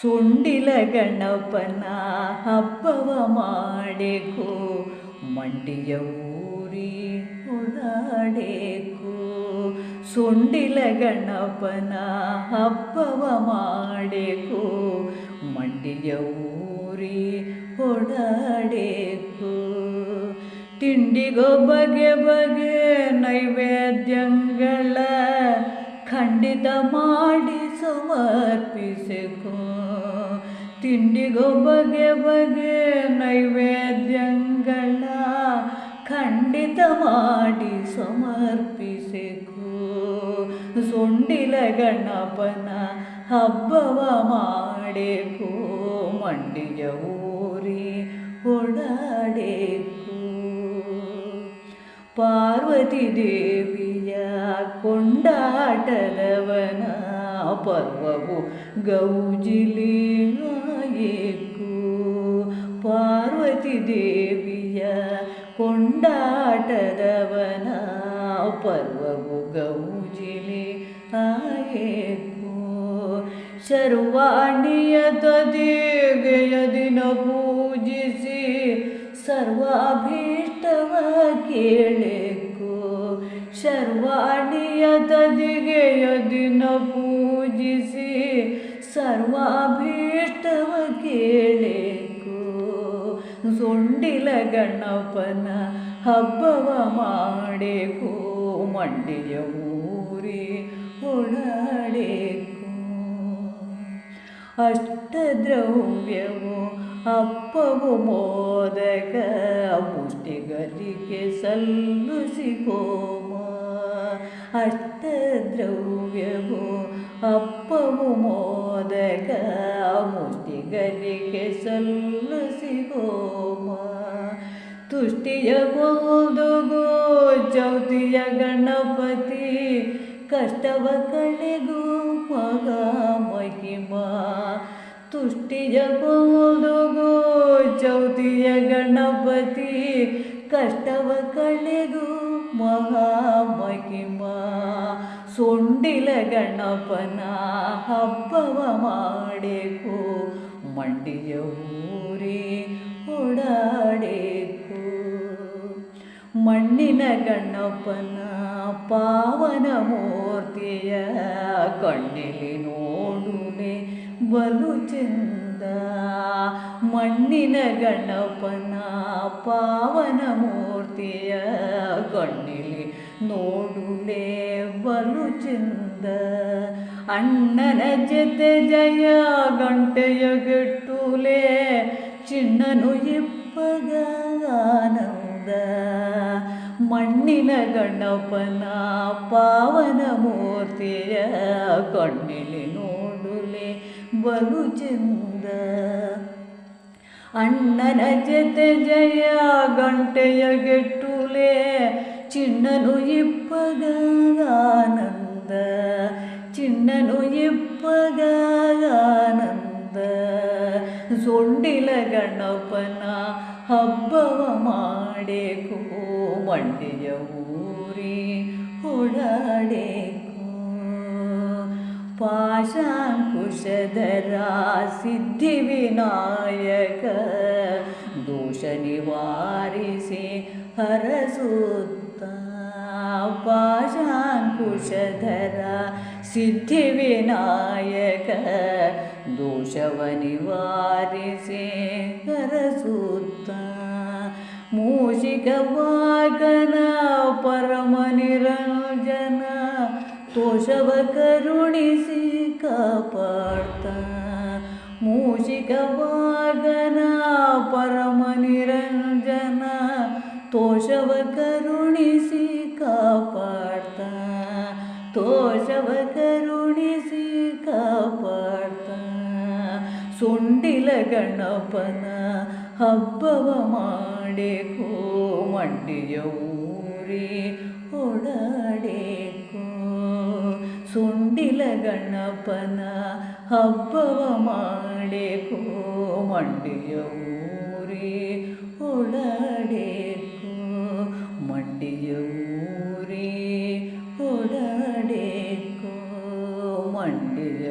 ಸುಂಡಿಲ ಗಣಪನ ಹಬ್ಬವ ಮಾಡೇಕು ಮಂಡಿಯ ಊರಿ ಓಡಾಡೇಕು ಸುಂಡಿಲ ಗಣಪನ ಹಬ್ಬವ ಮಾಡೇಕು ಮಂಡಿಯ ಊರಿ ಓಡಾಡೇಕು ತಿಂಡಿಗೋ ಬಗೆ ಬಗೆ ನೈವೇದ್ಯಗಳ ಖಂಡಿತ ಮಾಡಿ ಸಮರ್ಪಿಸಕು ತಿಂಡಿಗೋ ಬಗೆ ಬಗೆ ನೈವೇದ್ಯಗಳ ಖಂಡಿತ ಮಾಡಿ ಸಮರ್ಪಿಸಕು ಸೊಂಡಿಲ ಗಣಪನ ಹಬ್ಬವ ಮಾಡೇಕು ಮಂಡಿಯ ಊರಿ ಓಡಾಡೇಕು ಪಾರ್ವತಿ ದೇವಿಯ ಕೊಂಡಾಟದವನ ಪರ್ವವು ಗೌಜಿಲಿಯಾಯಿಕು ಪಾರ್ವತಿ ದೇವಿಯ ಕೊಂಡಾಟದವನ ಪರ್ವವು ಗೌಜಿಲಿ ಆಯೇಕು ಶರ್ವಾಣಿಯ ತದಿಗೆಯ ದಿನ ಪೂಜಿಸಿ ಸರ್ವಾಭೀಷ್ಟವ ಕೇಳೇಕು ತದಿಗೆಯ ದಿನ ಪೂಜಿಸಿ ಸರ್ವಾಭೀಷ್ಟವ ಕೇಳೇಕು. ಸೊಂಡಿಲ ಗಣಪನ ಹಬ್ಬವ ಮಾಡೇಕು, ಮಂಡಿಯ ಊರಿ ಓಡಾಡೇಕು ಅಷ್ಟದ್ರವ್ಯವು ಅಪ್ಪವು ಮೋದಕ ಮುಷ್ಟಿಗಲಿಗೆ ಸಲ್ಲಿಸಿ ಹೋಮ ಅಷ್ಟದ್ರವ್ಯವು ಅಪ್ಪವು ಮೋದಕ ಮುಷ್ಟಿಗರಿಗೆ ಸಲ್ಲು ಸಿಗೋಮ. ತುಷ್ಟಿಯ ಗೋದುಗೋ ಚೌತಿಯ ಗಣಪತಿ ಕಷ್ಟವ ಕಳೆಗೂ ಮಗ ಮಹಿಮಾ. ತುಷ್ಟಿಯ ಗೋದುಗೋ ಚೌತಿಯ ಗಣಪತಿ ಕಷ್ಟವ ಕಳೆಗೂ ಮಹಾ ಮಹಿಮಾ. ಸೊಂಡಿಲ ಗಣಪನ ಹಬ್ಬವ ಮಾಡೇಕು ಮಂಡಿಯ ಊರಿ ಓಡಾಡೇಕು. ಮಣ್ಣಿನ ಗಣಪನ ಪಾವನ ಮೂರ್ತಿಯ ಕಣ್ಣಿಲಿ ನೋಡುನೆ ಬಲು ಚಂದ. ಮಣ್ಣಿನ ಗಣಪನ ಪಾವನ ಮೂರ್ತಿಯ ಕಣ್ಣಿಲಿ ನೋಡುಲೆ ಬಲು ಚಂದ. ಅಣ್ಣನ ಜತೆ ಜಯ ಗಂಟೆಯ ಗೆಟ್ಟುಲೆ ಚಿನ್ನನು ಇಪ್ಪಗ ಆನಂದ ಮಣ್ಣಿನ ಗಣಪನ ಪಾವನ ಮೂರ್ತಿಯ ಕಣ್ಣಿಲಿ ನೋಡುಲೆ ಬಲು ಚಂದ. ಅಣ್ಣನ ಜತೆ ಜಯ ಗಂಟೆಯ ಗೆಟ್ಟುಲೆ ಚಿನ್ನನು ಇಪ್ಪಗ ಆನಂದ ಚಿನ್ನನು ಇಪ್ಪಗ ಆನಂದ ಸೊಂಡಿಲ ಗಣಪನ ಹಬ್ಬವ ಮಾಡೇಕು ಮಂಡಿಯ ಊರಿ ಓಡಾಡೇಕು ಪಾಶಾಂಕುಶಧರ ಸಿದ್ಧಿವಿನಾಯಕ ದೋಷ ನಿವಾರಿಸಿ ಹರಸುತ್ತ पाशाङ्कुशधर सिद्धिविनायक दोषवनिवारिसे करसुत मूषिकवागन निरंजन तोषव करुणिसि कपार्त मूषिकवागन निरंजन तोषव करुण ಮೆಟ್ಟಿಲ ಗಣಪನ ಹಬ್ಬವ ಮಾಡೇಕೋ ಮಂಡಿಯ ಊರಿ ಓಡಾಡೇಕೋ ಸುಂಡಿಲ ಗಣಪನ ಹಬ್ಬವ ಮಾಡೇಕೋ ಮಂಡಿಯ ಊರಿ ಓಡಾಡೇಕೋ ಮಂಡಿಯ ಊರಿ ಓಡಾಡೇಕೋ ಮಂಡಿಯ